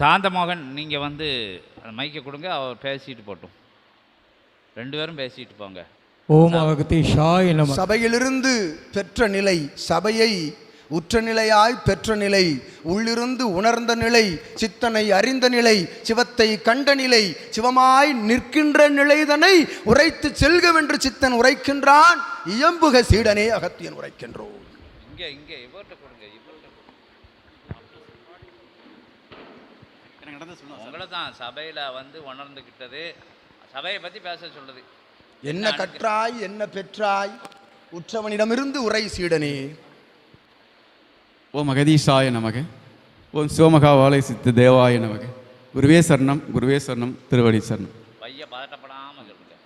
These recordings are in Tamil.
சாந்தமோகன் நீங்கள் வந்து அந்த மைக்கை கொடுங்க அவர் பேசிட்டு போட்டும். ரெண்டு பேரும் பேசிட்டு போங்க. ஓம் அகதீஷாய நம. சபையிலிருந்து பெற்ற நிலை சபையை உற்ற நிலையாய் பெற்ற நிலை உள்ளிருந்து உணர்ந்த நிலை சித்தனை அறிந்த நிலை சிவத்தை கண்ட நிலை சிவமாய் நிற்கின்ற நிலைதனை உரைத்து செல்கவென்று சித்தன் உரைக்கின்றான். இயம்புக சீடனே அகத்தியன் உரைக்கின்றோம். இங்கே இங்கே இவர்கிட்ட கொடுங்க இவர்கிட்ட எனக்கு நடந்து சொல்லணும் உங்களை தான் சபையில் வந்து உணர்ந்துக்கிட்டது சபையை பற்றி பேச சொல்லுது. என்ன கற்றாய் என்ன பெற்றாய்? உற்றவனிடமிருந்து உரை சீடனே. ஓம் அகதீஷாய நமக. ஓம் சிவமகா வாழை சித்து தேவாய நமக. குருவே சரணம் குருவே சரணம் திருவடி சரணம். பைய பதட்டப்படாமல் சொல்லுங்க.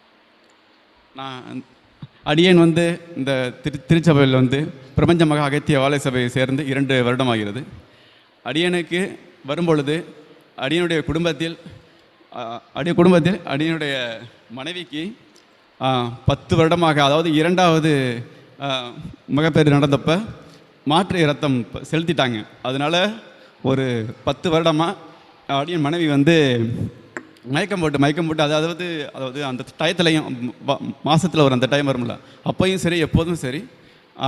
நான் அடியேன் வந்து இந்த திரு திருச்சபையில் வந்து பிரபஞ்ச மகா அகத்திய வாழை சபையை சேர்ந்து இரண்டு வருடமாகிறது. அடியனுக்கு வரும்பொழுது அடியனுடைய குடும்பத்தில் அடிய குடும்பத்தில் அடியனுடைய மனைவிக்கு பத்து வருடமாக அதாவது இரண்டாவது ஆ, மகப்பேறு நடந்தப்ப மாற்று இரத்தம் செலுத்திட்டாங்க. அதனால் ஒரு பத்து வருடமாக அடியன் மனைவி வந்து மயக்கம் போட்டு மயக்கம் போட்டு அதாவது அதாவது அந்த டயத்துலையும் மாதத்தில் ஒரு அந்த டைம் வரும்ல அப்பையும் சரி எப்போதும் சரி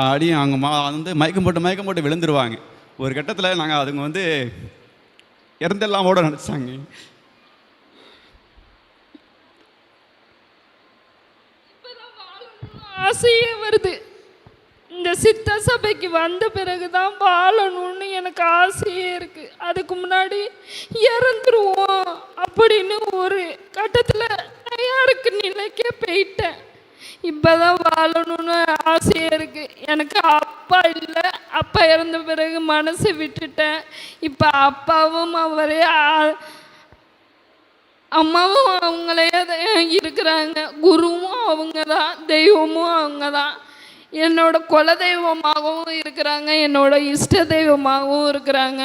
அடியும் அவங்க மா வந்து மயக்கம் போட்டு மயக்கம் போட்டு விழுந்துருவாங்க. ஒரு கட்டத்தில் நாங்கள் அதுங்க வந்து இறந்தெல்லாம் ஓட நினச்சாங்க. ஆசையே வருது. இந்த சித்த சபைக்கு வந்த பிறகு தான் வாழணும்னு எனக்கு ஆசையே இருக்கு. அதுக்கு முன்னாடி இறந்துருவோம் அப்படின்னு ஒரு கட்டத்தில் தயாருக்கு நிலைக்கே போயிட்டேன். இப்போதான் வாழணும்னு ஆசையே இருக்கு. எனக்கு அப்பா இல்லை அப்பா இறந்த பிறகு மனசு விட்டுட்டேன். இப்போ அப்பாவும் அவரே அம்மாவும் அவங்களே தான் இருக்கிறாங்க. குருவும் அவங்க தான் தெய்வமும் அவங்க தான். என்னோட குல தெய்வமாகவும் இருக்கிறாங்க என்னோட இஷ்ட தெய்வமாகவும் இருக்கிறாங்க.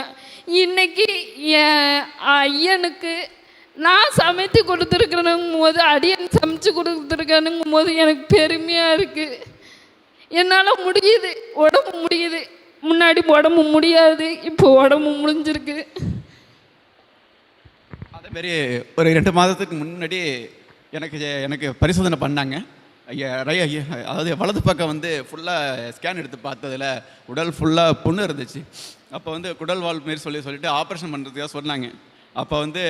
இன்றைக்கி என் ஐயனுக்கு நான் சமைத்து கொடுத்துருக்கிறேனுங்கும் போது அடியன் சமைச்சு கொடுத்துருக்கேனுங்கும் போது எனக்கு பெருமையாக இருக்குது என்னால் முடியுது. உடம்பு முடியுது. முன்னாடி உடம்பு முடியாது. இப்போ உடம்பு முடிஞ்சிருக்கு. அதேமாரி ஒரு ரெண்டு மாதத்துக்கு முன்னாடி எனக்கு எனக்கு பரிசோதனை பண்ணாங்க. ஐயா ஐயா அதாவது வலது பக்கம் வந்து ஃபுல்லாக ஸ்கேன் எடுத்து பார்த்ததுல உடல் ஃபுல்லாக புண்ணு இருந்துச்சு. அப்போ வந்து குடல் வால் மாரி சொல்லி சொல்லிட்டு ஆப்ரேஷன் பண்ணுறதுக்காக சொன்னாங்க. அப்போ வந்து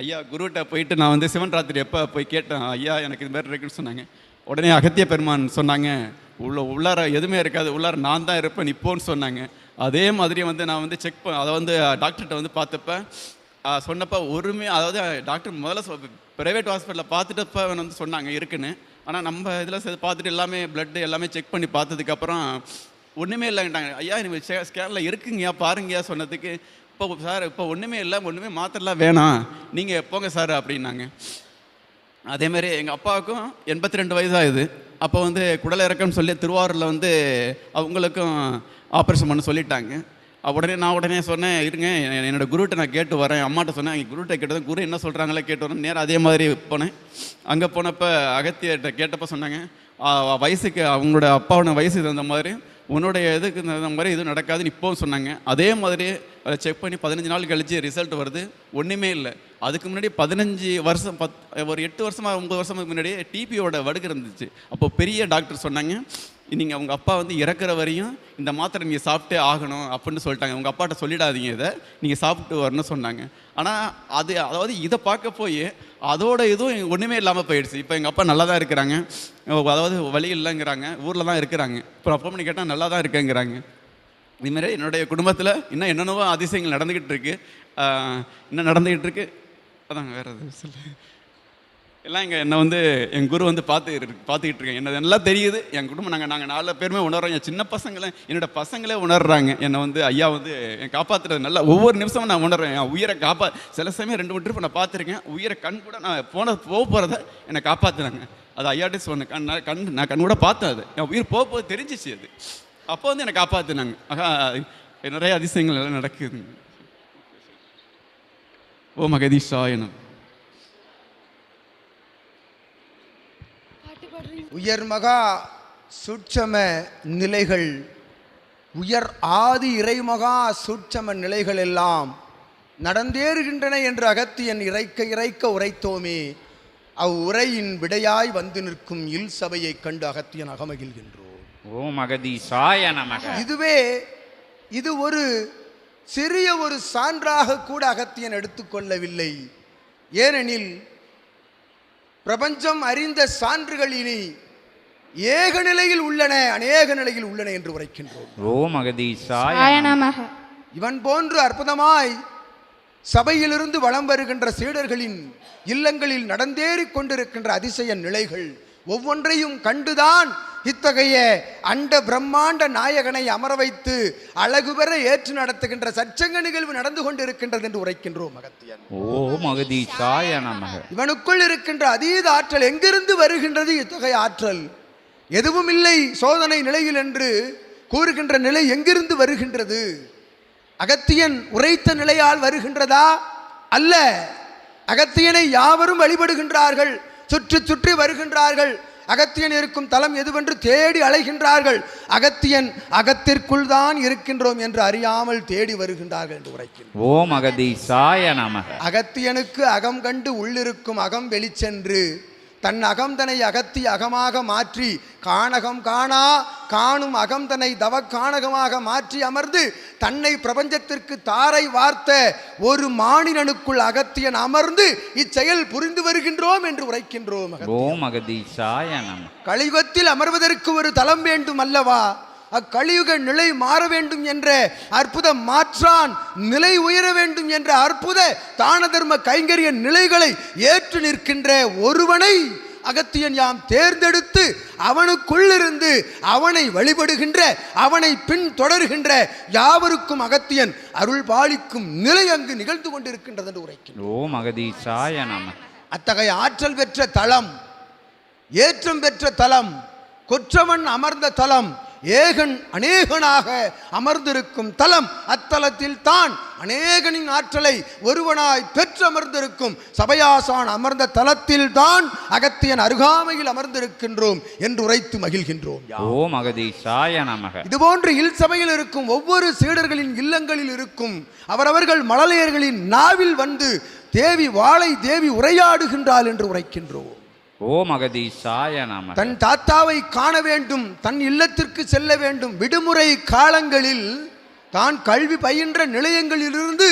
ஐயா குருகிட்ட போயிட்டு நான் வந்து சிவன் ராத்திரி எப்போ போய் கேட்டேன் ஐயா எனக்கு இது மாதிரி இருக்குன்னு சொன்னாங்க. உடனே அகத்திய பெருமான் சொன்னாங்க உள்ள உள்ளார எதுவுமே இருக்காது. உள்ளார நான் தான் இருப்பேன் இப்போன்னு சொன்னாங்க. அதே மாதிரி வந்து நான் வந்து செக் பண்ண அதை வந்து டாக்டர்கிட்ட வந்து பார்த்தப்ப சொன்னப்போ ஒருமே அதாவது டாக்டர் முதல்ல ப்ரைவேட் ஹாஸ்பிட்டலில் பார்த்துட்டப்ப வந்து சொன்னாங்க இருக்குன்னு. ஆனால் நம்ம இதில் பார்த்துட்டு எல்லாமே பிளட்டு எல்லாமே செக் பண்ணி பார்த்ததுக்கப்புறம் ஒன்றுமே இல்லைன்ட்டாங்க. ஐயா எனக்கு ஸ்கேனில் இருக்குங்கய்யா பாருங்கய்யா சொன்னதுக்கு இப்போ சார் இப்போ ஒன்றுமே இல்லை ஒன்றுமே மாத்திரலாம் வேணாம். நீங்கள் போங்க சார் அப்படின்னாங்க. அதேமாரி எங்கள் அப்பாவுக்கும் எண்பத்தி ரெண்டு வயசாகுது அப்போ வந்து குடல் இறக்கம்னு சொல்லி திருவாரூரில் வந்து அவங்களுக்கும் ஆப்ரேஷன் பண்ண சொல்லிட்டாங்க. உடனே நான் உடனே சொன்னேன் இருங்க என்னோடய என்னோட குருகிட்ட நான் கேட்டு வரேன். அம்மாட்ட சொன்னேன் எங்கள் குருகிட்ட கேட்டது குரு என்ன சொல்கிறாங்களே கேட்டு வரேன் நேரம் அதே மாதிரி போனேன். அங்கே போனப்போ அகத்தியர்கிட்ட கேட்டப்போ சொன்னாங்க வயசுக்கு அவங்களோட அப்பாவோட வயசுக்கு தகுந்த மாதிரி உன்னுடைய இதுக்கு இந்த மாதிரி எதுவும் நடக்காதுன்னு இப்போவும் சொன்னாங்க. அதே மாதிரி அதை செக் பண்ணி பதினஞ்சு நாள் கழிச்சு ரிசல்ட் வருது. ஒன்றுமே இல்லை. அதுக்கு முன்னாடி பதினஞ்சு வருஷம் பத் ஒரு எட்டு வருஷமாக ஒன்பது வருஷத்துக்கு முன்னாடி டிபியோட வடுக்கு இருந்துச்சு. அப்போ பெரிய டாக்டர் சொன்னாங்க நீங்கள் அவங்க அப்பா வந்து இறக்குற வரையும் இந்த மாத்திரை நீங்கள் சாப்பிட்டே ஆகணும் அப்படின்னு சொல்லிட்டாங்க. உங்கள் அப்பாட்ட சொல்லிடாதீங்க இதை. நீங்கள் சாப்பிட்டு வரணும்னு சொன்னாங்க. ஆனால் அது அதாவது இதை பார்க்க போய் அதோட இதுவும் ஒன்றுமே இல்லாமல் போயிடுச்சு. இப்போ எங்கள் அப்பா நல்லா தான் இருக்கிறாங்க அதாவது வழி இல்லைங்கிறாங்க. ஊரில் தான் இருக்கிறாங்க. இப்போ அப்போ பண்ணி கேட்டால் நல்லா தான் இருக்கேங்கிறாங்க இதுமாரி என்னுடைய குடும்பத்தில் இன்னும் என்னென்னவோ அதிசயங்கள் நடந்துக்கிட்டு இருக்கு. இன்னும் நடந்துக்கிட்டு இருக்கு. அதாங்க வேறு எதுவும் சொல்லு. எல்லாம் இங்கே என்னை வந்து என் குரு வந்து பார்த்து பார்த்துக்கிட்டு இருக்கேன் என்ன எல்லாம் தெரியுது. என் குடும்பம் நாங்கள் நாங்கள் நாலு பேருமே உணர்றோம். என் சின்ன பசங்களே என்னோட பசங்களே உணர்றாங்க. என்னை வந்து ஐயா வந்து என் காப்பாற்றுறது நல்லா ஒவ்வொரு நிமிஷமும் நான் உணர்றேன். என் உயிரை காப்பா சில சமயம் ரெண்டு மூணு ட்ரிப் நான் பார்த்துருக்கேன். உயிரை கண் கூட நான் போன போக போகிறத என்னை காப்பாற்றுறாங்க அது ஐயாட்டே சொன்னேன். கண் நான் கண் நான் கண் கூட பார்த்தேன் அது. என் உயிர் போக போக தெரிஞ்சிச்சு அது. அப்போ வந்து என்னை காப்பாற்றுனாங்க ஆகா நிறைய அதிசயங்கள் எல்லாம் நடக்குது. ஓ மகதீஷா என உயர்மகா சூட்சம நிலைகள் உயர் ஆதி இறைமகா சூட்சம நிலைகள் எல்லாம் நடந்தேறுகின்றன என்று அகத்தியன் இறைக்க இறைக்க உரைத்தோமே. அவ்வுரையின் விடையாய் வந்து நிற்கும் இல் சபையைக் கண்டு அகத்தியன் அகமகிழ்கின்றோம். ஓம் அகதீசாய நமக. இதுவே இது ஒரு சிறிய ஒரு சான்றாக கூட அகத்தியன் எடுத்துக்கொள்ளவில்லை. ஏனெனில் பிரபஞ்சம் அறிந்த சான்றுகள் இனி ஏக நிலையில் உள்ளன அநேக நிலையில் உள்ளன என்று உரைக்கின்றோம். ஓம் அகதீசாய ஆய நமக. இவன் போன்று அற்புதமாய் சபையிலிருந்து வலம் வருகின்ற சீடர்களின் இல்லங்களில் நடந்தேறிக் கொண்டிருக்கின்ற அதிசய நிலைகள் ஒவ்வொன்றையும் கண்டுதான் இத்தகைய அண்ட பிரம்மாண்ட நாயகனை அமர வைத்து அழகு பெற ஏற்று நடத்துகின்ற சச்சங்க நிகழ்வு நடந்து கொண்டிருக்கின்றது என்று உரைக்கின்றோம் அகத்தியன் ஓம் அகதீசாய நமக. இவனுக்குள் இருக்கின்ற அதீத ஆற்றல் எங்கிருந்து வருகின்றது இத்தகைய ஆற்றல்? எதுவும் இல்லை சோதனை நிலையில் என்று கூறுகின்ற நிலை எங்கிருந்து வருகின்றது? அகத்தியன் உரைத்த நிலையால் வருகின்றதா? அல்ல. அகத்தியனை யாவரும் வழிபடுகின்றார்கள் சுற்றி சுற்றி வருகின்றார்கள். அகத்தியன் இருக்கும் தலம் எதுவென்று தேடி அலைகின்றார்கள். அகத்தியன் அகத்திற்குள் தான் இருக்கின்றோம் என்று அறியாமல் தேடி வருகின்றார்கள் என்று உரைக்கின்றோம். ஓம் அகதீசாய நமக. அகத்தியனுக்கு அகம் கண்டு உள்ளிருக்கும் அகம் வெளிச்சென்று தன் அகம்தனை அகத்தி அகமாக மாற்றி காணகம் காணா காணும் அகம்தனை தவ காணகமாக மாற்றி அமர்ந்து தன்னை பிரபஞ்சத்திற்கு தாரை வார்த்த ஒரு மானினனுக்குள் அகத்தியன் அமர்ந்து இச்செயல் புரிந்து வருகின்றோம் என்று உரைக்கின்றோம். ஓம் அகதீசாய கலியுகத்தில் அமர்வதற்கு ஒரு தலம் வேண்டும் அல்லவா அக்கலியுக நிலை மாற வேண்டும் என்ற அற்புத மாற்றான் நிலை உயர வேண்டும் என்ற அற்புத தான தர்ம கைங்கரிய நிலைகளை ஏற்று நிற்கின்ற ஒருவனை அகத்தியன் யாம் தேர்ந்தெடுத்து அவனுக்குள்ளிருந்து அவனை வழிபடுகின்ற அவனை பின் தொடர்கின்ற யாவருக்கும் அகத்தியன் அருள் பாலிக்கும் நிலை அங்கு நிகழ்ந்து கொண்டிருக்கின்றது என்று உரைக்கின்றோம் ஓம் அகதீசாய அத்தகைய ஆற்றல் பெற்ற தலம் ஏற்றம் பெற்ற தலம் கொற்றவன் அமர்ந்த தலம் ஏகன் அநேகனாக அமர்ந்திருக்கும் தலம் அத்தலத்தில் தான் அநேகனின் ஆற்றலை ஒருவனாய் பெற்று அமர்ந்திருக்கும் சபையாசான் அமர்ந்த தலத்தில் தான் அகத்தியன் அருகாமையில் அமர்ந்திருக்கின்றோம் என்று உரைத்து மகிழ்கின்றோம். ஓம் அகதீசாய நமக. இதுபோன்று இல் சபையில் இருக்கும் ஒவ்வொரு சீடர்களின் இல்லங்களில் இருக்கும் அவரவர்கள் மழலையர்களின் நாவில் வந்து தேவி வாளை தேவி உரையாடுகின்றாள் என்று உரைக்கின்றோம். ஓம் அகதீசாய நாம தன் தாத்தாவை காண வேண்டும் தன் இல்லத்திற்கு செல்ல வேண்டும். விடுமுறை காலங்களில் தான் கல்வி பயின்ற நிலையங்களிலிருந்து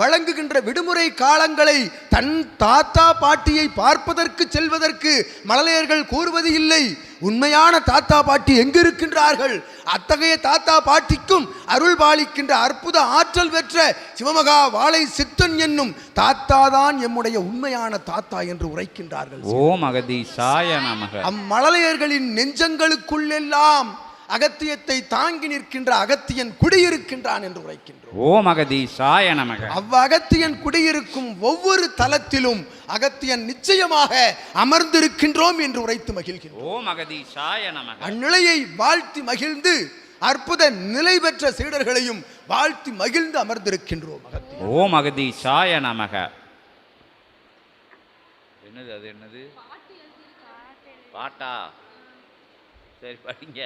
வழங்குகின்ற விடுமுறை காலங்களை தன் தாத்தா பாட்டியை பார்ப்பதற்கு செல்வதற்கு மழலையர்கள் கூறுவது இல்லை. உண்மையான தாத்தா பாட்டி எங்கிருக்கின்றார்கள்? அத்தகைய தாத்தா பாட்டிக்கும் அருள் பாலிக்கின்ற அற்புத ஆற்றல் பெற்ற சிவமகா வாழை சித்தன் என்னும் தாத்தா தான் எம்முடைய உண்மையான தாத்தா என்று உரைக்கின்றார்கள். ஓம் அகதீசாய நமக. அம்மழலையர்களின் நெஞ்சங்களுக்குள்ளெல்லாம் அகத்தியத்தை தாங்கி நிற்கின்ற அகத்தியன் குடியிருக்கின்றான் என்று உரைக்கின்றோம். ஓம் அகதீசாய நமக. அவ்வகத்தியன் குடியிருக்கும் ஒவ்வொரு தலத்திலும் அகத்தியன் நிச்சயமாக அமர்ந்திருக்கின்றோம் என்று உரைத்து மகிழ்கின்றோம். ஓம் அகதீசாய நமக. அந்நிலையை வாழ்த்தி மகிழ்ந்து அற்புத நிலை பெற்ற சீடர்களையும் வாழ்த்தி மகிழ்ந்து அமர்ந்திருக்கின்றோம் ஓம் அகதீசாய நமக. என்னது அது என்னது? பாட்டா? சரி படிங்க.